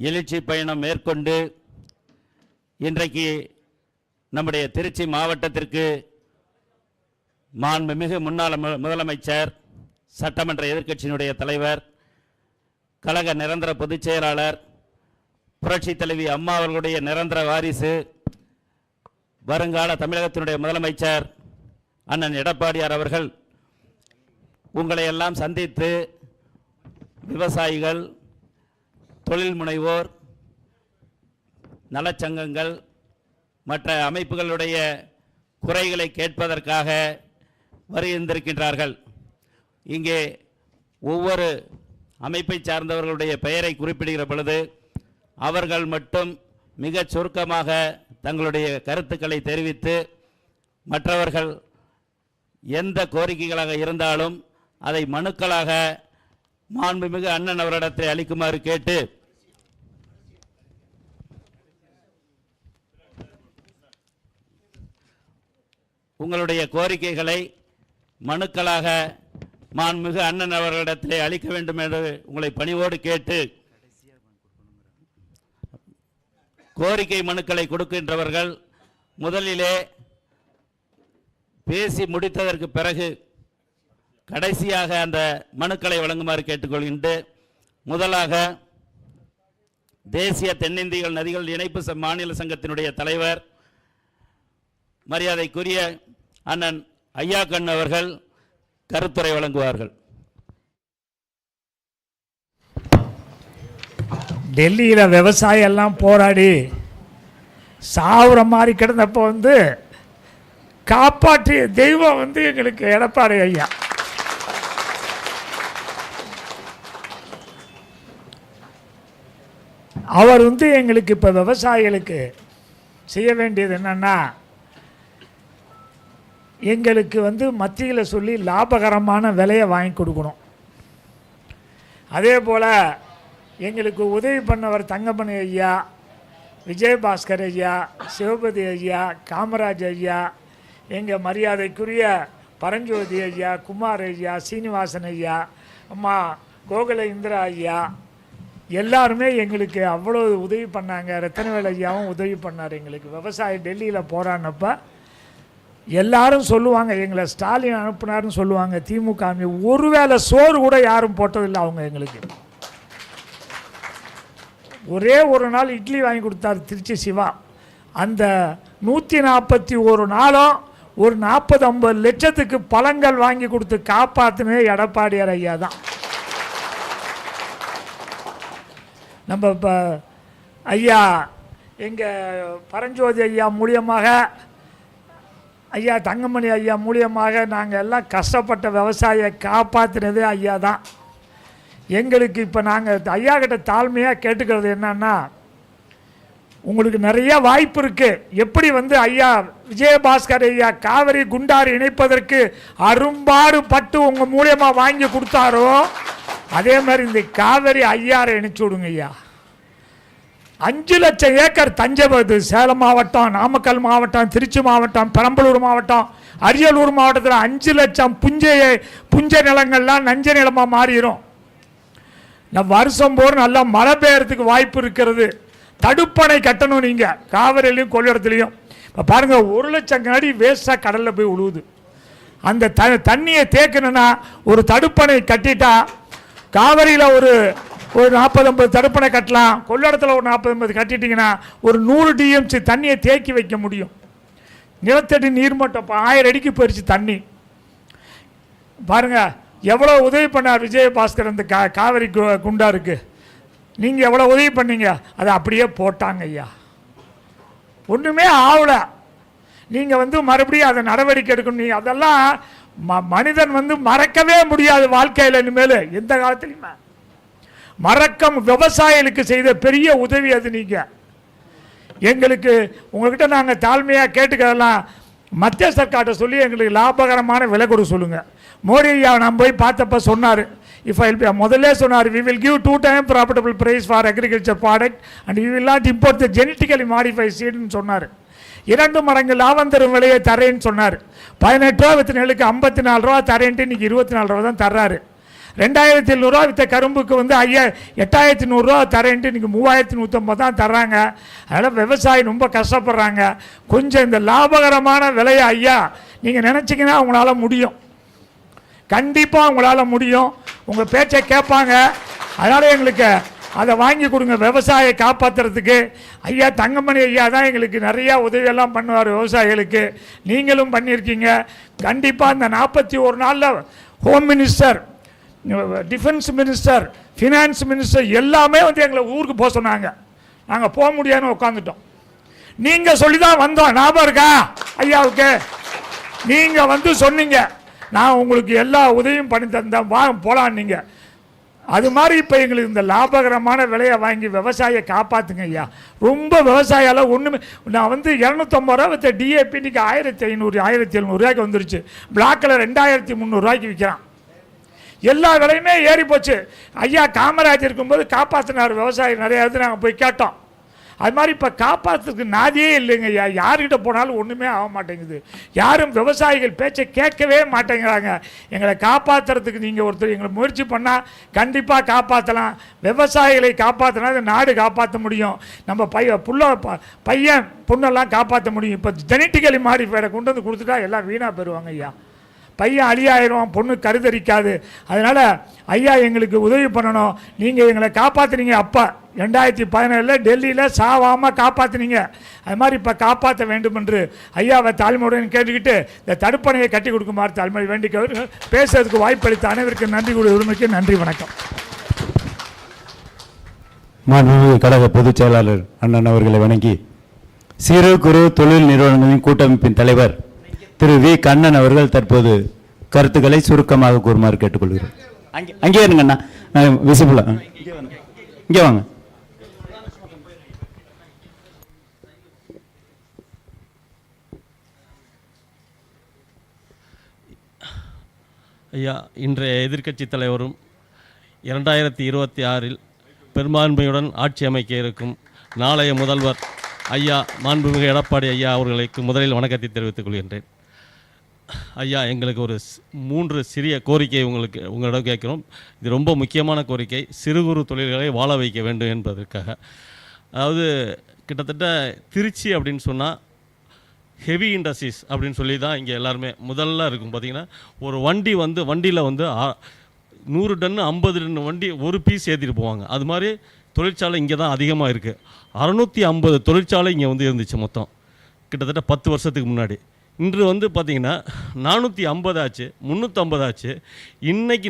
எழுச்சி பயணம் மேற்கொண்டு இன்றைக்கு நம்முடைய திருச்சி மாவட்டத்திற்கு மாண்புமிகு முன்னாள் மு- முதலமைச்சர் சட்டமன்ற எதிர்க்கட்சியினுடைய தலைவர் கழக நிரந்தர பொதுச் செயலாளர் புரட்சி தலைவி அம்மா அவர்களுடைய நிரந்தர வாரிசு வருங்கால தமிழகத்தினுடைய முதலமைச்சர் அண்ணன் எடப்பாடியார் அவர்கள் உங்களை எல்லாம் சந்தித்து விவசாயிகள் தொழில் முனைவோர் நலச்சங்கங்கள் மற்ற அமைப்புகளுடைய குறைகளை கேட்பதற்காக வருகின்றிருக்கின்றார்கள். இங்கே ஒவ்வொரு அமைப்பை சார்ந்தவர்களுடைய பெயரை குறிப்பிடுகிற பொழுது அவர்கள் மட்டும் மிகச் சுருக்கமாக தங்களுடைய கருத்துக்களை தெரிவித்து மற்றவர்கள் எந்த கோரிக்கைகளாக இருந்தாலும் அதை மனுக்களாக மாண்புமிகு அண்ணன் அவரிடத்தை அளிக்குமாறு கேட்டு உங்களுடைய கோரிக்கைகளை மனுக்களாக மாண்புமிகு அண்ணன் அவர்களிடத்திலே அளிக்க வேண்டும் என்று உங்களை பணிவோடு கேட்டு கோரிக்கை மனுக்களை கொடுக்கின்றவர்கள் முதலிலே பேசி முடித்ததற்கு பிறகு கடைசியாக அந்த மனுக்களை வழங்குமாறு கேட்டுக்கொள்கின்ற முதலாக தேசிய தென்னிந்தியல் நதிகள் இணைப்பு மாநில சங்கத்தினுடைய தலைவர் மரியாதைக்குரிய அண்ணன் ஐயா கண் அவர்கள் கருத்துரை வழங்குவார்கள். டெல்லியில் விவசாயம் எல்லாம் போராடி சாவுற மாதிரி கிடந்தப்போ வந்து காப்பாற்றிய தெய்வம் வந்து எங்களுக்கு எடப்பாடி ஐயா. அவர் வந்து எங்களுக்கு இப்போ விவசாயிகளுக்கு செய்ய வேண்டியது என்னன்னா எங்களுக்கு வந்து மத்தியில் சொல்லி லாபகரமான விலையை வாங்கி கொடுக்கணும். அதே போல் எங்களுக்கு உதவி பண்ணவர் தங்கப்பன் ஐயா விஜயபாஸ்கர் ஐயா சிவபதி ஐயா காமராஜ் ஐயா எங்கள் மரியாதைக்குரிய பரஞ்சோதி ஐயா குமார் ஐயா சீனிவாசன் ஐயா அம்மா கோகுல இந்திரா ஐயா எல்லாருமே எங்களுக்கு அவ்வளோ உதவி பண்ணாங்க. ரத்தனவேல் ஐயாவும் உதவி பண்ணார் எங்களுக்கு. விவசாயி டெல்லியில் போகிறான்னப்போ எல்லாரும் சொல்லுவாங்க எங்களை ஸ்டாலின் அனுப்புனார்னு சொல்லுவாங்க திமுக ஒருவேளை சோறு கூட யாரும் போட்டதில்லை அவங்க எங்களுக்கு. ஒரே ஒரு நாள் இட்லி வாங்கி கொடுத்தாரு திருச்சி சிவா. அந்த நூற்றி நாற்பத்தி ஒரு நாளும் ஒரு நாற்பது ஐம்பது லட்சத்துக்கு பழங்கள் வாங்கி கொடுத்து காப்பாற்றினே எடப்பாடியார் ஐயா தான். நம்ம இப்போ ஐயா எங்கள் பரஞ்சோதி ஐயா மூலியமாக ஐயா தங்கமணி ஐயா மூலியமாக நாங்கள் எல்லாம் கஷ்டப்பட்ட விவசாயியை காப்பாற்றினதே ஐயா தான். எங்களுக்கு இப்போ நாங்கள் ஐயா கிட்ட தாழ்மையாக கேட்டுக்கிறது என்னன்னா உங்களுக்கு நிறைய வாய்ப்பு இருக்குது எப்படி வந்து ஐயா விஜயபாஸ்கர் ஐயா காவிரி குண்டாறு இணைப்பதற்கு அரும்பாடு பட்டு உங்கள் மூலியமாக வாங்கி கொடுத்தாரோ அதே மாதிரி இந்த காவிரி ஐயாரை இணைச்சி விடுங்க ஐயா. அஞ்சு லட்சம் ஏக்கர் தஞ்சை சேலம் மாவட்டம் நாமக்கல் மாவட்டம் திருச்சி மாவட்டம் பெரம்பலூர் மாவட்டம் அரியலூர் மாவட்டத்தில் அஞ்சு லட்சம் புஞ்சையை புஞ்ச நிலங்கள்லாம் நஞ்ச நிலமாக மாறிடும் நம்ம வருஷம் போர் நல்லா மழை பெய்யறதுக்கு வாய்ப்பு இருக்கிறது. தடுப்பணை கட்டணும் நீங்கள் காவிரிலையும் கொள்ளிடத்துலையும். இப்போ பாருங்கள் ஒரு லட்சம் கனடி வேஸ்ட்டாக கடலில் போய் உழுவுது. அந்த த தண்ணியை தேக்கணுன்னா ஒரு தடுப்பணை கட்டிட்டா காவிரியில் ஒரு ஒரு நாற்பது ஐம்பது தடுப்பணை கட்டலாம். கொள்ளிடத்தில் ஒரு நாற்பது ஐம்பது கட்டிட்டிங்கன்னா ஒரு நூறு டிஎம்சி தண்ணியை தேக்கி வைக்க முடியும். நிலத்தடி நீர்மட்டம் இப்போ ஆயிரம் அடிக்கு போயிடுச்சு தண்ணி. பாருங்க எவ்வளோ உதவி பண்ணார் விஜயபாஸ்கர் அந்த கா காவிரி கு- குண்டாருக்கு. நீங்கள் எவ்வளோ உதவி பண்ணீங்க? அதை அப்படியே போட்டாங்க ஐயா. ஒன்றுமே ஆகலை நீங்கள் வந்து மறுபடியும் அதை நடவடிக்கை எடுக்கணும். நீ அதெல்லாம் ம மனிதன் வந்து மறக்கவே முடியாது வாழ்க்கையில் இனிமேல். எந்த காலத்துலையுமே. மறக்கம் விவசாயிகளுக்கு செய்த பெரிய உதவி அது நீங்கள் எங்களுக்கு உங்கள்கிட்ட நாங்கள் தாழ்மையாக கேட்டுக்கிறதெல்லாம் மத்திய சர்க்கார்ட்ட சொல்லி எங்களுக்கு லாபகரமான விலை கொடுக்க சொல்லுங்கள் மோடி ஐயா நான் போய் பார்த்தப்ப சொன்னார். இஃப் ஐ முதல்ல சொன்னார் we will give two time profitable price for agriculture product and we will not import the genetically modify சீடுன்னு சொன்னார். இரண்டு மடங்கு லாபம் தரும் விலையை தரேன்னு சொன்னார். பதினெட்டு ரூபா வித்து நெல்லுக்கு ஐம்பத்தி நாலு ரூபா தரேன்ட்டு இன்னைக்கு இருபத்தி நாலு ரூபா தான் தர்றாரு. ரெண்டாயிரத்தி எழுநூறுவா விற்ற கரும்புக்கு வந்து ஐயா எட்டாயிரத்தி நூறுரூவா தரேன்ட்டு இன்றைக்கி மூவாயிரத்தி நூற்றம்பது தான் தர்றாங்க. அதனால் விவசாயி ரொம்ப கஷ்டப்படுறாங்க. கொஞ்சம் இந்த லாபகரமான விலையை ஐயா நீங்கள் நினச்சிங்கன்னா உங்களால் முடியும். கண்டிப்பாக உங்களால் முடியும். உங்கள் பேச்சை கேட்பாங்க. அதனால் எங்களுக்கு அதை வாங்கி கொடுங்க விவசாயியை காப்பாற்றுறதுக்கு ஐயா தங்கமணி ஐயா தான் எங்களுக்கு நிறையா உதவியெல்லாம் பண்ணுவார் விவசாயிகளுக்கு. நீங்களும் பண்ணியிருக்கீங்க. கண்டிப்பாக இந்த நாற்பத்தி ஒரு நாளில் home minister defence minister finance minister எல்லாமே வந்து எங்களை ஊருக்கு போக சொன்னாங்க. நாங்கள் போக முடியாதுன்னு உட்காந்துட்டோம் நீங்கள் சொல்லி தான் வந்தோம். ஞாபகம் இருக்கா? ஐயாவுக்கு? நீங்கள் வந்து சொன்னீங்க. நான் உங்களுக்கு எல்லா உதவியும் பண்ணி தந்தேன். வா போகலாம் நீங்கள் அது மாதிரி இப்போ எங்களுக்கு இந்த லாபகரமான விலையை வாங்கி விவசாயியை காப்பாற்றுங்க ஐயா. ரொம்ப விவசாயால் ஒன்றுமே நான் வந்து இரநூத்தம்பது ரூபா வித்த டிஏபி இன்றைக்கி ஆயிரத்தி ஐநூறு ஆயிரத்தி எழுநூறுரூவாய்க்கு வந்துருச்சு. பிளாக்கில் ரெண்டாயிரத்தி முந்நூறுரூவாய்க்கு விற்கிறான் எல்லா விலையுமே ஏறி போச்சு. ஐயா காமராஜர் இருக்கும்போது காப்பாற்றினார் விவசாயி நிறைய இடத்துல நாங்கள் போய் கேட்டோம். அது மாதிரி இப்போ காப்பாற்றுறதுக்கு நாதியே இல்லைங்க ஐயா. யார்கிட்ட போனாலும் ஒன்றுமே ஆக மாட்டேங்குது. யாரும் விவசாயிகள் பேச்சை கேட்கவே மாட்டேங்கிறாங்க. எங்களை காப்பாற்றுறதுக்கு நீங்கள் ஒருத்தர் எங்களை முயற்சி பண்ணால் கண்டிப்பாக காப்பாற்றலாம் விவசாயிகளை காப்பாற்றினா நாடு காப்பாற்ற முடியும். நம்ம பைய புள்ள ப- பையன் பொண்ணெல்லாம் காப்பாற்ற முடியும். இப்போ ஜெனட்டிக்கலி மாறி பேரை கொண்டு வந்து கொடுத்துட்டா எல்லாம் வீணாக பெறுவாங்க ஐயா. பையன் அழியாயிரும் பொண்ணு கருதரிக்காது. அதனால் ஐயா எங்களுக்கு உதவி பண்ணணும். நீங்கள் எங்களை காப்பாற்றுனீங்க அப்பா. ரெண்டாயிரத்தி பதினேழில் டெல்லியில் சாவாமல் காப்பாற்றுனீங்க அது மாதிரி இப்போ காப்பாற்ற வேண்டும் என்று ஐயாவை தாழ்மையுடன் கேட்டுக்கிட்டு இந்த தடுப்பணையை கட்டி கொடுக்குமாறு தாழ்மை வேண்டிக்க பேசுறதுக்கு வாய்ப்பளித்த அனைவருக்கும் நன்றி கூடிய உரிமைக்கு நன்றி வணக்கம். மாண்புமிகு கழக பொதுச் செயலாளர் அண்ணன் அவர்களை வணங்கி சிறு குறு தொழில் நிறுவனங்களின் கூட்டமைப்பின் தலைவர் திரு வி. கண்ணன் அவர்கள் தற்போது கருத்துக்களை சுருக்கமாக கூறுமாறு கேட்டுக்கொள்கிறோம். அங்கே அங்கே இருங்க அண்ணா விசிபிளா இங்கே வாங்க. ஐயா இன்றைய எதிர்க்கட்சி தலைவரும் இரண்டாயிரத்தி இருபத்தி ஆறில் பெரும்பான்மையுடன் ஆட்சி அமைக்க இருக்கும் நாளைய முதல்வர் ஐயா மாண்புமிகு எடப்பாடி ஐயா அவர்களுக்கு முதலில் வணக்கத்தை தெரிவித்துக் கொள்கின்றேன். ஐயா எங்களுக்கு ஒரு மூன்று சிறிய கோரிக்கை உங்களுக்கு உங்களிடம் கேட்கிறோம். இது ரொம்ப முக்கியமான கோரிக்கை. சிறு குறு தொழில்களை வாழ வைக்க வேண்டும் என்பதற்காக. அதாவது கிட்டத்தட்ட திருச்சி அப்படின்னு சொன்னால் ஹெவி இண்டஸ்ட்ரீஸ் அப்படின்னு சொல்லி தான் இங்கே எல்லாருமே முதல்ல இருக்கும். பார்த்தீங்கன்னா ஒரு வண்டி வந்து வண்டியில் வந்து நூறு டன்னு ஐம்பது டன்னு வண்டி ஒரு பீஸ் ஏற்றிட்டு போவாங்க. அது மாதிரி தொழிற்சாலை இங்கே தான் அதிகமாக இருக்குது அறநூற்றி ஐம்பது தொழிற்சாலை இங்கே வந்து இருந்துச்சு மொத்தம். கிட்டத்தட்ட பத்து வருஷத்துக்கு முன்னாடி. இன்று வந்து பார்த்திங்கன்னா நானூற்றி ஐம்பது ஆச்சு முந்நூற்றம்பது ஆச்சு.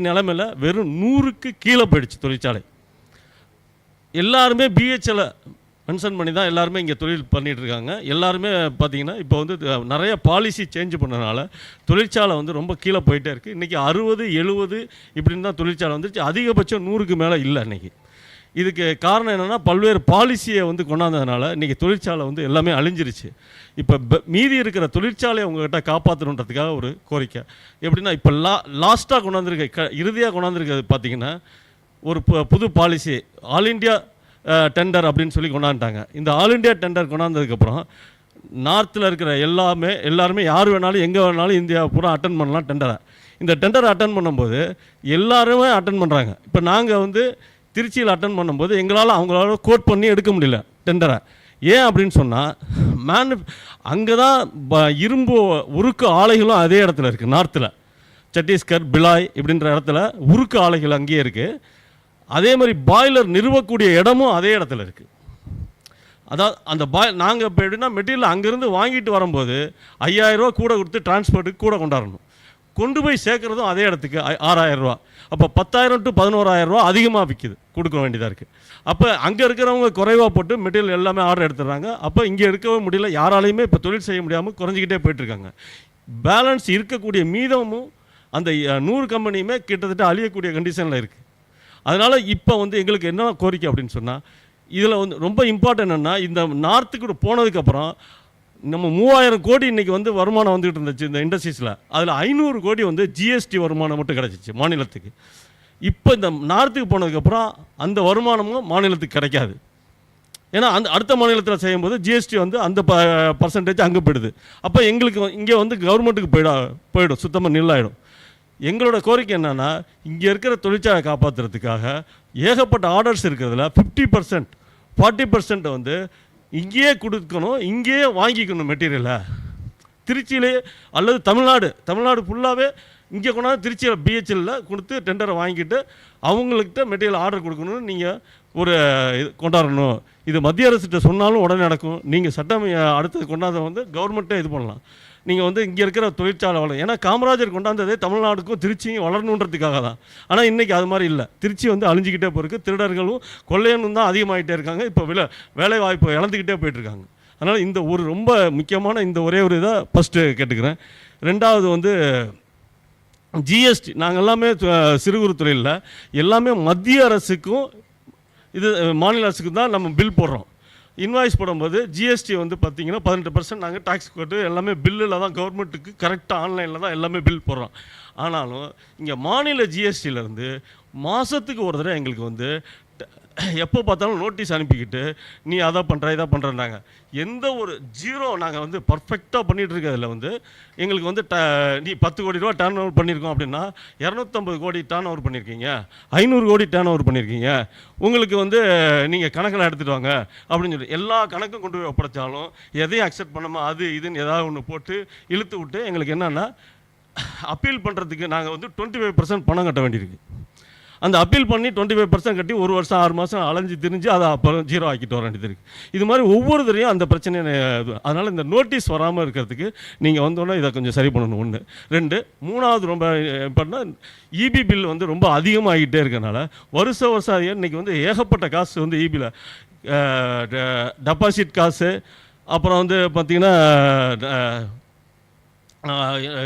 நிலமையில வெறும் நூறுக்கு கீழே போயிடுச்சு தொழிற்சாலை. எல்லாருமே பிஹெச்எல் மென்ஷன் பண்ணி தான் எல்லாருமே இங்கே தொழில் பண்ணிகிட்ருக்காங்க இருக்காங்க. எல்லாருமே பார்த்திங்கன்னா இப்போ வந்து நிறைய பாலிசி சேஞ்ச் பண்ணனால தொழிற்சாலை வந்து ரொம்ப கீழே போயிட்டே இருக்குது இன்றைக்கி அறுபது எழுபது இப்படின்னு தான் தொழிற்சாலை வந்துருச்சு. அதிகபட்சம் நூறுக்கு மேலே இல்லை இன்றைக்கி இதுக்கு காரணம் என்னென்னா பல்வேறு பாலிசியை வந்து கொண்டாந்ததுனால இன்றைக்கி தொழிற்சாலை வந்து எல்லாமே அழிஞ்சிருச்சு. இப்போ மீதி இருக்கிற தொழிற்சாலையை உங்ககிட்ட காப்பாற்றணுன்றதுக்காக ஒரு கோரிக்கை. எப்படின்னா இப்போ லா லாஸ்ட்டாக கொண்டாந்துருக்க க இறுதியாக கொண்டாந்துருக்கிறது பார்த்தீங்கன்னா ஒரு பு- புது பாலிசி ஆல் இண்டியா டெண்டர் அப்படின்னு சொல்லி கொண்டாந்துட்டாங்க. இந்த ஆல் இண்டியா டெண்டர் கொண்டாந்ததுக்கப்புறம் நார்த்தில் இருக்கிற எல்லாமே எல்லாருமே யார் வேணாலும் எங்கே வேணாலும் இந்தியா பூரா அட்டன் பண்ணலாம் டெண்டரை. இந்த டெண்டரை அட்டன் பண்ணும்போது எல்லாருமே அட்டன் பண்ணுறாங்க இப்போ நாங்கள் வந்து திருச்சியில் அட்டன் பண்ணும்போது எங்களால் அவங்களால கோட் பண்ணி எடுக்க முடியல டெண்டரை. ஏன் அப்படின்னு சொன்னால் மேனு அங்கே தான் ப- இரும்பு உருக்கு ஆலைகளும் அதே இடத்துல இருக்குது நார்த்தில் சத்தீஸ்கர் பிலாய் இப்படின்ற இடத்துல உருக்கு ஆலைகள் அங்கேயே இருக்குது அதே மாதிரி பாய்லர் நிறுவக்கூடிய இடமும் அதே இடத்துல இருக்குது அதாவது அந்த பாய் நாங்கள் இப்போ எப்படின்னா மெட்டீரியல் அங்கேருந்து வாங்கிட்டு வரும்போது ஐயாயிரரூவா கூட கொடுத்து டிரான்ஸ்போர்ட்டுக்கு கூட கொண்டாடணும். கொண்டு போய் சேர்க்குறதும் அதே இடத்துக்கு ஆறாயிரம் ரூபா. அப்போ பத்தாயிரம் டு பதினோராயிரம் ரூபா அதிகமாக விற்கிது கொடுக்க வேண்டியதாக இருக்குது அப்போ அங்கே இருக்கிறவங்க குறைவாக போட்டு மெட்டீரியல் எல்லாமே ஆர்டர் எடுத்துடுறாங்க. அப்போ இங்கே இருக்கவே முடியல. யாராலையுமே இப்போ தொழில் செய்ய முடியாமல் குறைஞ்சிக்கிட்டே போயிட்டுருக்காங்க. பேலன்ஸ் இருக்கக்கூடிய மீதமும் அந்த நூறு கம்பெனியுமே கிட்டத்தட்ட அழியக்கூடிய கண்டிஷனில் இருக்குது அதனால் இப்போ வந்து எங்களுக்கு என்ன கோரிக்கை அப்படின்னு சொன்னால் இதில் வந்து ரொம்ப இம்பார்ட்டன் என்னென்னா இந்த நார்த்துக்கு போனதுக்கப்புறம் நம்ம மூவாயிரம் கோடி இன்றைக்கி வந்து வருமானம் வந்துகிட்டு இருந்துச்சு இந்த இண்டஸ்ட்ரீஸில் அதில் ஐநூறு கோடி வந்து ஜிஎஸ்டி வருமானம் மட்டும் கிடச்சிச்சு மாநிலத்துக்கு. இப்போ இந்த நார்த்துக்கு போனதுக்கப்புறம் அந்த வருமானமும் மாநிலத்துக்கு கிடைக்காது. ஏன்னா அந்த அடுத்த மாநிலத்தில் செய்யும்போது ஜிஎஸ்டி வந்து அந்த ப பர்சன்டேஜ் அங்கே போயிடுது. அப்போ எங்களுக்கு இங்கே வந்து கவர்மெண்ட்டுக்கு போயிடா போயிடும் சுத்தமாக நில்லாயிடும். எங்களோட கோரிக்கை என்னென்னா இங்கே இருக்கிற தொழிற்சாலை காப்பாற்றுறதுக்காக ஏகப்பட்ட ஆர்டர்ஸ் இருக்கிறதுல ஃபிஃப்டி பர்சன்ட் ஃபார்ட்டி பர்சன்ட் வந்து இங்கேயே கொடுக்கணும் இங்கேயே வாங்கிக்கணும் மெட்டீரியலை திருச்சியிலே அல்லது தமிழ்நாடு தமிழ்நாடு ஃபுல்லாகவே இங்கே கொண்டாந்து திருச்சியில் பிஹெச்எல்ல கொடுத்து டெண்டரை வாங்கிட்டு அவங்கள்கிட்ட மெட்டீரியல் ஆர்டர் கொடுக்கணும்னு நீங்கள் ஒரு இது கொண்டாடணும். இது மத்திய அரசுகிட்ட சொன்னாலும் உடனே நடக்கும். நீங்கள் சட்டம் அடுத்தது கொண்டாந்த வந்து கவர்மெண்ட்டே இது பண்ணலாம். நீங்கள் வந்து இங்கே இருக்கிற தொழிற்சாலை வளரும் ஏன்னா காமராஜர் கொண்டாந்ததே தமிழ்நாடுக்கும் திருச்சியும் வளரணுன்றதுக்காக தான். ஆனால் இன்றைக்கி அது மாதிரி இல்லை. திருச்சி வந்து அழிஞ்சிக்கிட்டே போயிருக்கு. திருடர்களும் கொள்ளையனும் தான் அதிகமாகிட்டே இருக்காங்க. இப்போ வில வேலை வாய்ப்பு இழந்துக்கிட்டே போயிட்டுருக்காங்க. அதனால் இந்த ஒரு ரொம்ப முக்கியமான இந்த ஒரே ஒரு இதை ஃபஸ்ட்டு கேட்டுக்கிறேன். ரெண்டாவது வந்து ஜிஎஸ்டி நாங்கள் எல்லாமே சிறு குறு தொழிலில் எல்லாமே மத்திய அரசுக்கும் இது மாநில அரசுக்கு தான் நம்ம பில் போடுறோம். இன்வாய்ஸ் போடும்போது ஜிஎஸ்டி வந்து பார்த்தீங்கன்னா பதினெட்டு பர்சன்ட் நாங்கள் டேக்ஸ் போட்டு எல்லாமே பில்லில் தான் கவர்மெண்ட்டுக்கு கரெக்டாக ஆன்லைனில் தான் எல்லாமே பில் போடுறோம். ஆனாலும் இங்கே மாநில ஜிஎஸ்டியிலேருந்து மாதத்துக்கு ஒரு தடவை எங்களுக்கு வந்து எப்போ பார்த்தாலும் நோட்டீஸ் அனுப்பிக்கிட்டு நீ அதை பண்ணுற இதை பண்ணுறேன்னாங்க எந்த ஒரு ஜீரோ நாங்கள் வந்து பர்ஃபெக்டாக பண்ணிகிட்டு இருக்கிறதுல வந்து எங்களுக்கு வந்து ட நீ பத்து கோடி ரூபா டேர்ன் ஓவர் பண்ணியிருக்கோம் அப்படின்னா இரநூத்தம்பது கோடி டேர்ன் ஓவர் பண்ணியிருக்கீங்க ஐநூறு கோடி டேர்ன் ஓவர் பண்ணியிருக்கீங்க உங்களுக்கு வந்து நீங்கள் கணக்கில் எடுத்துகிட்டு வாங்க அப்படின்னு சொல்லி எல்லா கணக்கும் கொண்டு போய் ஒப்படைச்சாலும் எதையும் அக்செப்ட் பண்ணாமல் அது இதுன்னு ஏதாவது ஒன்று போட்டு இழுத்து விட்டு எங்களுக்கு என்னென்னா அப்பீல் பண்ணுறதுக்கு நாங்கள் வந்து டுவெண்ட்டி ஃபைவ் பர்சன்ட் பணம் கட்ட வேண்டியிருக்கு. அந்த அப்பீல் பண்ணி டுவெண்ட்டி ஃபைவ் பர்சன்ட் கட்டி ஒரு வருஷம் ஆறு மாதம் அலைஞ்சு திரிஞ்சு அதை அப்புறம் ஜீரோ ஆக்கிட்டு வர வேண்டியது இருக்குது இது மாதிரி ஒவ்வொரு அந்த பிரச்சனையை அதனால் இந்த நோட்டீஸ் வராமல் இருக்கிறதுக்கு நீங்கள் வந்தோடனே இதை கொஞ்சம் சரி பண்ணணும். ஒன்று ரெண்டு மூணாவது ரொம்ப பண்ணால் இபி பில் வந்து ரொம்ப அதிகமாகிட்டே இருக்கனால வருஷ வருஷம் இன்னைக்கு வந்து ஏகப்பட்ட காசு வந்து இபியில் டெபாசிட் காசு அப்புறம் வந்து பார்த்திங்கன்னா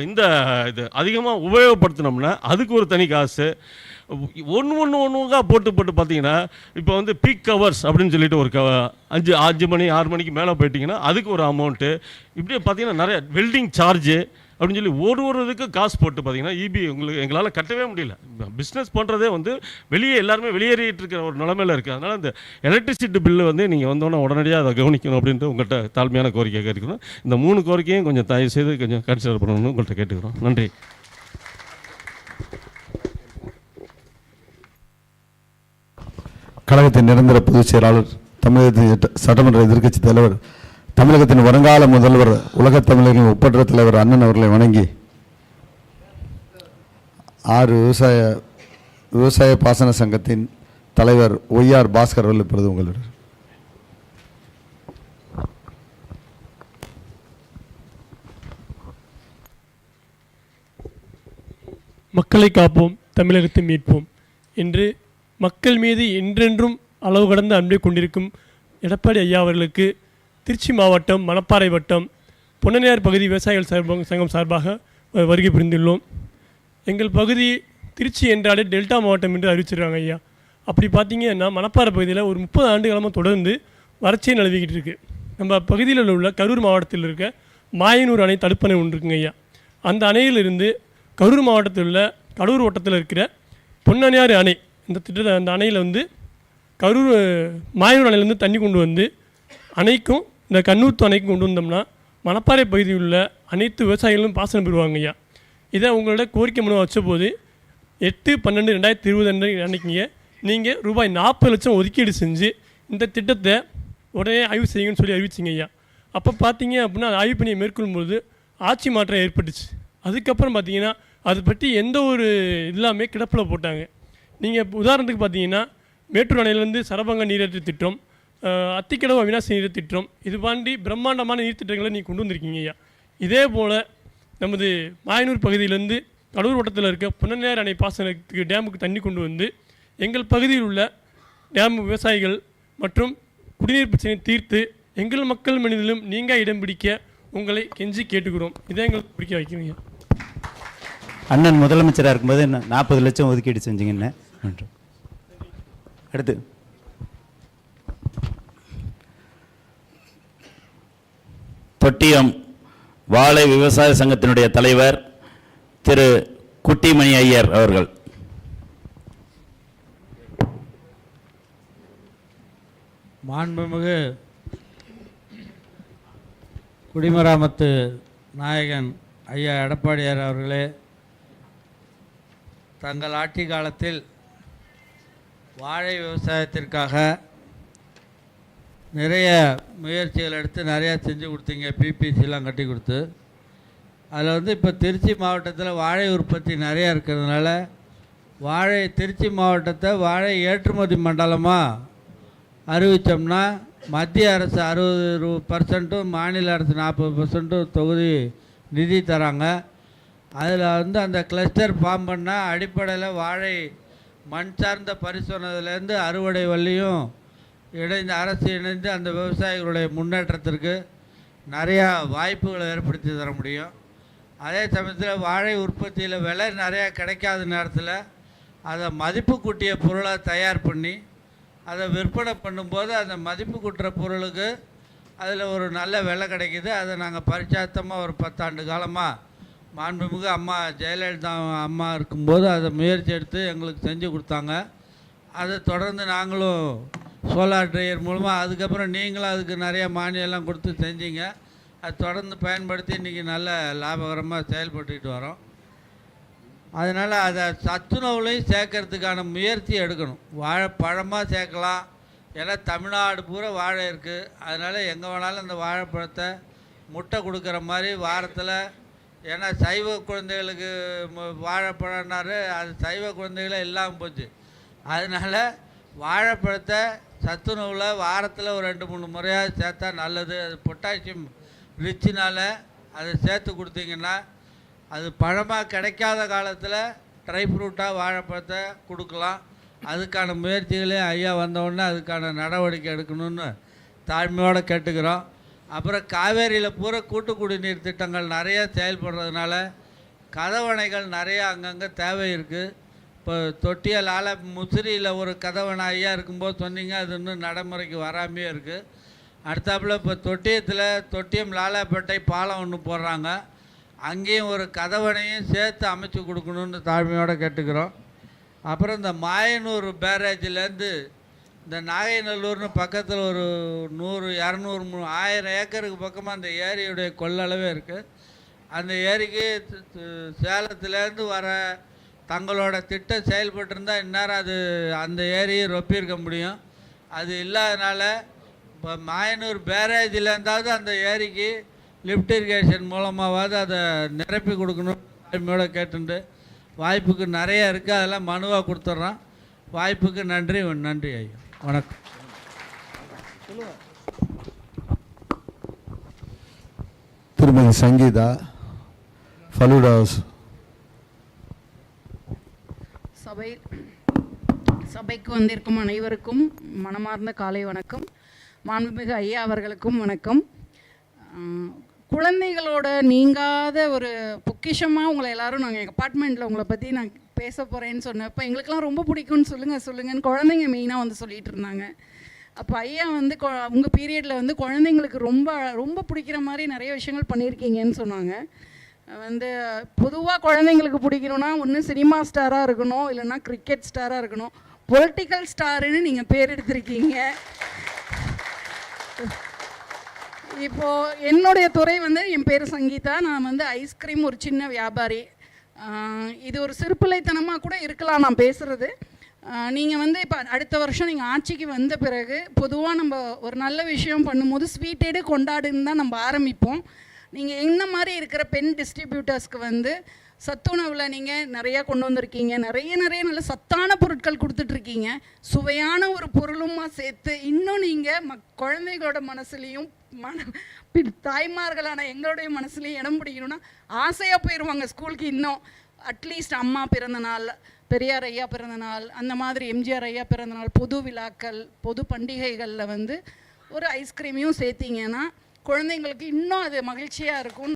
இந்த இது அதிகமாக உபயோகப்படுத்தினோம்னா அதுக்கு ஒரு தனி காசு. ஒன்று ஒன்று ஒன்றுக்கா போட்டு போட்டு பார்த்தீங்கன்னா இப்போ வந்து பீக் கவர்ஸ் அப்படின்னு சொல்லிட்டு ஒரு கவ அஞ்சு அஞ்சு மணி ஆறு மணிக்கு மேலே போயிட்டிங்கன்னா அதுக்கு ஒரு அமௌண்ட்டு இப்படியே பார்த்தீங்கன்னா நிறைய வெல்டிங் சார்ஜு அப்படின்னு சொல்லி ஒரு ஒரு இதுக்கு காசு போட்டு பார்த்தீங்கன்னா இபி உங்களுக்கு எங்களால் கட்டவே முடியல. பிஸ்னஸ் பண்ணுறதே வந்து வெளியே எல்லாருமே வெளியேறிட்டு இருக்கிற ஒரு நிலமையில இருக்குது அதனால் இந்த எலக்ட்ரிசிட்டி பில்லு வந்து நீங்கள் வந்தோன்னே உடனடியாக அதை கவனிக்கணும் அப்படின்ட்டு உங்கள்கிட்ட தாழ்மையான கோரிக்கை கேட்டுக்கிறோம். இந்த மூணு கோரிக்கையும் கொஞ்சம் தயவு செய்து கொஞ்சம் கன்சிடர் பண்ணணும்னு உங்கள்கிட்ட கேட்டுக்கிறோம். நன்றி. கழகத்தின் நிரந்தர பொதுச் செயலாளர் தமிழகத்தின் சட்டமன்ற எதிர்க்கட்சி தலைவர் தமிழகத்தின் வருங்கால முதல்வர் உலகத் தமிழர்களின் ஒப்பற்ற தலைவர் அண்ணன் அவர்களை வணங்கி ஆறு விவசாய விவசாய பாசன சங்கத்தின் தலைவர் ஒய்ஆர் பாஸ்கர் அவர்கள் இப்பொழுது உங்களிடம். மக்களை காப்போம் தமிழகத்தை மீட்போம். என்று மக்கள் மீது என்றென்றும் அளவு கடந்த அன்பை கொண்டிருக்கும் எடப்பாடி ஐயா அவர்களுக்கு திருச்சி மாவட்டம் மணப்பாறை வட்டம் பொன்னனையார் பகுதி விவசாயிகள் சார்ப சங்கம் சார்பாக வருகை புரிந்துள்ளோம். எங்கள் பகுதி திருச்சி என்றாலே டெல்டா மாவட்டம் என்று அறிவிச்சிருக்காங்க ஐயா. அப்படி பார்த்தீங்கன்னா மணப்பாறை பகுதியில் ஒரு முப்பது ஆண்டு காலமாக தொடர்ந்து வறட்சியை நிலவிக்கிட்டு இருக்குது நம்ம பகுதியில் உள்ள கரூர் மாவட்டத்தில் இருக்க மாயனூர் அணை தடுப்பணை ஒன்று இருக்குங்க ஐயா. அந்த அணையிலிருந்து கரூர் மாவட்டத்தில் உள்ள கடூர் வட்டத்தில் இருக்கிற பொன்னணியாறு அணை இந்த திட்டத்தை அந்த அணையில் வந்து கரூர் மாயனூர் அணையிலேருந்து தண்ணி கொண்டு வந்து அணைக்கும் இந்த கண்ணூத்து அணைக்கும் கொண்டு வந்தோம்னா மணப்பாறை பகுதியில் உள்ள அனைத்து விவசாயிகளும் பாசனம் பெறுவாங்க ஐயா. இதை உங்களோட கோரிக்கை மனு வச்சபோது எட்டு பன்னெண்டு ரெண்டாயிரத்தி இருபது அன்று நீங்கள் ரூபாய் நாற்பது லட்சம் ஒதுக்கீடு செஞ்சு இந்த திட்டத்தை உடனே ஆய்வு செய்யுங்கன்னு சொல்லி அறிவிச்சிங்க ஐயா. அப்போ பார்த்தீங்க அப்படின்னா அது ஆய்வு பணியை மேற்கொள்ளும்போது ஆட்சி மாற்றம் ஏற்பட்டுச்சு. அதுக்கப்புறம் பார்த்தீங்கன்னா அதை பற்றி எந்த ஒரு இல்லாமல் கிடப்பில் போட்டாங்க. நீங்கள் உதாரணத்துக்கு பார்த்தீங்கன்னா மேட்டூர் அணையிலேருந்து சரபங்க நீரேற்று திட்டம் அத்திக்கடவு அவினாசி நீர் திட்டம். இது பாண்டி பிரம்மாண்டமான நீர் திட்டங்களை கொண்டு வந்திருக்கீங்க ஐயா. இதே போல் நமது மாயனூர் பகுதியிலேருந்து கடலூர் வட்டத்தில் இருக்க புனநேர் அணை பாசனத்துக்கு டேமுக்கு தண்ணி கொண்டு வந்து எங்கள் பகுதியில் உள்ள டேம் விவசாயிகள் மற்றும் குடிநீர் பிரச்சனையை தீர்த்து எங்கள் மக்கள் மனிதனும் நீங்கள் இடம் பிடிக்க உங்களை கெஞ்சி கேட்டுக்கிறோம். இதை எங்களுக்கு பிடிக்க வைக்கிறீங்க அண்ணன் முதலமைச்சராக இருக்கும்போது நாற்பது லட்சம் ஒதுக்கீடு செஞ்சீங்கன்னு. நன்றி. அடுத்து. தொட்டியம் வாழை விவசாய சங்கத்தினுடைய தலைவர் திரு குட்டிமணி ஐயர் அவர்கள். மாண்புமிகு குடிமராமத்து நாயகன் ஐயா எடப்பாடியார் அவர்களே தங்கள் ஆட்சி காலத்தில் வாழை விவசாயத்திற்காக நிறைய முயற்சிகள் எடுத்து நிறையா செஞ்சு கொடுத்தீங்க பிபிசிலாம் கட்டி கொடுத்து. அதில் வந்து இப்போ திருச்சி மாவட்டத்தில் வாழை உற்பத்தி நிறையா இருக்கிறதுனால வாழை திருச்சி மாவட்டத்தை வாழை ஏற்றுமதி மண்டலமாக அறிவித்தோம்னா மத்திய அரசு அறுபது பர்சன்ட்டும் மாநில அரசு நாற்பது பர்சன்ட்டும் தொகுதி நிதி தராங்க. அதில் வந்து அந்த கிளஸ்டர் ஃபார்ம் பண்ணால் அடிப்படையில் வாழை மண் சார்ந்த பரிசோதனையிலேருந்து அறுவடை வள்ளியும் இணைந்து அரசு இணைந்து அந்த விவசாயிகளுடைய முன்னேற்றத்திற்கு நிறையா வாய்ப்புகளை ஏற்படுத்தி தர முடியும். அதே சமயத்தில் வாழை உற்பத்தியில் விலை நிறையா கிடைக்காத நேரத்தில் அதை மதிப்பு கூட்டிய பொருளை தயார் பண்ணி அதை விற்பனை பண்ணும்போது அந்த மதிப்பு கூட்டுற பொருளுக்கு அதில் ஒரு நல்ல விலை கிடைக்கிது. அதை நாங்கள் பரிச்சாத்தமாக ஒரு பத்தாண்டு காலமாக மாண்புமிகு அம்மா ஜெயலலிதா அம்மா இருக்கும்போது அதை முயற்சி எடுத்து எங்களுக்கு செஞ்சு கொடுத்தாங்க. அதை தொடர்ந்து நாங்களும் சோலார் ட்ரையர் மூலமாக அதுக்கப்புறம் நீங்களும் அதுக்கு நிறைய மானியம்லாம் கொடுத்து செஞ்சீங்க. அது தொடர்ந்து பயன்படுத்தி இன்றைக்கி நல்ல லாபகரமாக செயல்பட்டுக்கிட்டு வரோம். அதனால் அதை சத்துணவுலையும் சேர்க்கறதுக்கான முயற்சி எடுக்கணும். வாழை பழமாக சேர்க்கலாம். ஏன்னா தமிழ்நாடு பூரா வாழை இருக்குது அதனால் எங்கே வேணாலும் அந்த வாழைப்பழத்தை முட்டை கொடுக்குற மாதிரி வாரத்தில் ஏன்னா சைவ குழந்தைகளுக்கு வாழைப்பழம்னாரு அது சைவ குழந்தைகளே இல்லாமல் போச்சு. அதனால் வாழைப்பழத்தை சத்துணவில் வாரத்தில் ஒரு ரெண்டு மூணு முறையாக சேர்த்தா நல்லது. அது பொட்டாசியம் ரிச்சினால் அதை சேர்த்து கொடுத்தீங்கன்னா அது பழமாக கிடைக்காத காலத்தில் ட்ரை ஃப்ரூட்டாக வாழைப்பழத்தை கொடுக்கலாம். அதுக்கான முயற்சிகளே ஐயா வந்தவுடனே அதுக்கான நடவடிக்கை எடுக்கணும்னு தாழ்மையோடு கேட்டுக்கிறோம். அப்புறம் காவேரியில் பூரா கூட்டு குடிநீர் திட்டங்கள் நிறைய செயல்படுறதுனால கதவணைகள் நிறையா அங்கங்கே தேவை இருக்குது இப்போ தொட்டியலால் முசிறியில் ஒரு கதவணை ஐயா இருக்கும்போது சொன்னீங்க அது இன்னும் நடைமுறைக்கு வராமையே இருக்குது அடுத்தாப்புல இப்போ தொட்டியத்தில் தொட்டியம் லாலாப்பேட்டை பாலம் ஒன்று போடுறாங்க. அங்கேயும் ஒரு கதவணையும் சேர்த்து அமைச்சு கொடுக்கணுன்னு தாழ்மையோடு கேட்டுக்கிறோம். அப்புறம் இந்த மாயனூர் பேரேஜ்லேருந்து இந்த நாகைநல்லூர்னு பக்கத்தில் ஒரு நூறு இரநூறு மூணு ஆயிரம் ஏக்கருக்கு பக்கமாக அந்த ஏரியுடைய கொள்ளளவே இருக்குது அந்த ஏரிக்கு சேலத்துலேருந்து வர தங்களோட திட்டம் செயல்பட்டிருந்தால் இந்நேரம் அது அந்த ஏரியை ரொப்பியிருக்க முடியும். அது இல்லாதனால இப்போ மாயனூர் பேரேஜிலேருந்தாவது அந்த ஏரிக்கு லிஃப்ட் இரிகேஷன் மூலமாவது அதை நிரப்பி கொடுக்கணும் தாழ்மையோட கேட்டுண்டு. வாய்ப்புக்கு நிறைய இருக்குது அதெல்லாம் மனுவாக கொடுத்துட்றோம் வாய்ப்புக்கு நன்றி நன்றி ஐயா. வணக்கம். திருமதி சங்கீதா ஃபலூடாஸ் சபை சபைக்கு வந்திருக்கும் அனைவருக்கும் மனமார்ந்த காலை வணக்கம். மாண்புமிகு ஐயா அவர்களுக்கும் வணக்கம். குழந்தைகளோட நீங்காத ஒரு பொக்கிஷமாக உங்களை எல்லாரும் நாங்கள் எங்கள் அப்பார்ட்மெண்ட்டில் உங்களை பற்றி நான் பேச போகிறேன்னு சொன்னப்போ எங்களுக்கெல்லாம் ரொம்ப பிடிக்கும்னு சொல்லுங்கள் சொல்லுங்கன்னு குழந்தைங்க மெயினாக வந்து சொல்லிட்டு இருந்தாங்க. அப்போ ஐயா வந்து கொ உங்கள் பீரியடில் வந்து குழந்தைங்களுக்கு ரொம்ப ரொம்ப பிடிக்கிற மாதிரி நிறைய விஷயங்கள் பண்ணியிருக்கீங்கன்னு சொன்னாங்க. வந்து பொதுவாக குழந்தைங்களுக்கு பிடிக்கணும்னா ஒன்று சினிமா ஸ்டாராக இருக்கணும் இல்லைன்னா கிரிக்கெட் ஸ்டாராக இருக்கணும். பொலிட்டிக்கல் ஸ்டாருன்னு நீங்கள் பேர் எடுத்திருக்கீங்க. இப்போ என்னுடைய துறை வந்து என் பேர் சங்கீதா. நான் வந்து ஐஸ்கிரீம் ஒரு சின்ன வியாபாரி. இது ஒரு சிறுப்பிள்ளைத்தனமாக கூட இருக்கலாம் நான் பேசுகிறது நீங்கள் வந்து இப்போ அடுத்த வருஷம் நீங்கள் ஆட்சிக்கு வந்த பிறகு பொதுவாக நம்ம ஒரு நல்ல விஷயம் பண்ணும்போது ஸ்வீட்டேடு கொண்டாடுன்னு தான் நம்ம ஆரம்பிப்போம். நீங்கள் இந்த மாதிரி இருக்கிற பெண் டிஸ்ட்ரிபியூட்டர்ஸ்க்கு வந்து சத்துணவில் நீங்கள் நிறையா கொண்டு வந்திருக்கீங்க. நிறைய நிறைய நல்ல சத்தான பொருட்கள் கொடுத்துட்ருக்கீங்க. சுவையான ஒரு பொருளுமா சேர்த்து இன்னும் நீங்கள் மக் குழந்தைகளோட மனசுலேயும் மன பி- தாய்மார்களான எங்களுடைய மனசுலேயும் இடம் பிடிக்கணும்னா ஆசையாக போயிடுவாங்க ஸ்கூலுக்கு இன்னும். அட்லீஸ்ட் அம்மா பிறந்த நாள் பெரியார் ஐயா பிறந்த நாள் அந்த மாதிரி எம்ஜிஆர் ஐயா பிறந்த நாள் பொது விழாக்கள் பொது பண்டிகைகளில் வந்து ஒரு ஐஸ்கிரீமையும் சேர்த்தீங்கன்னா குழந்தைங்களுக்கு இன்னும் அது மகிழ்ச்சியாக இருக்கும்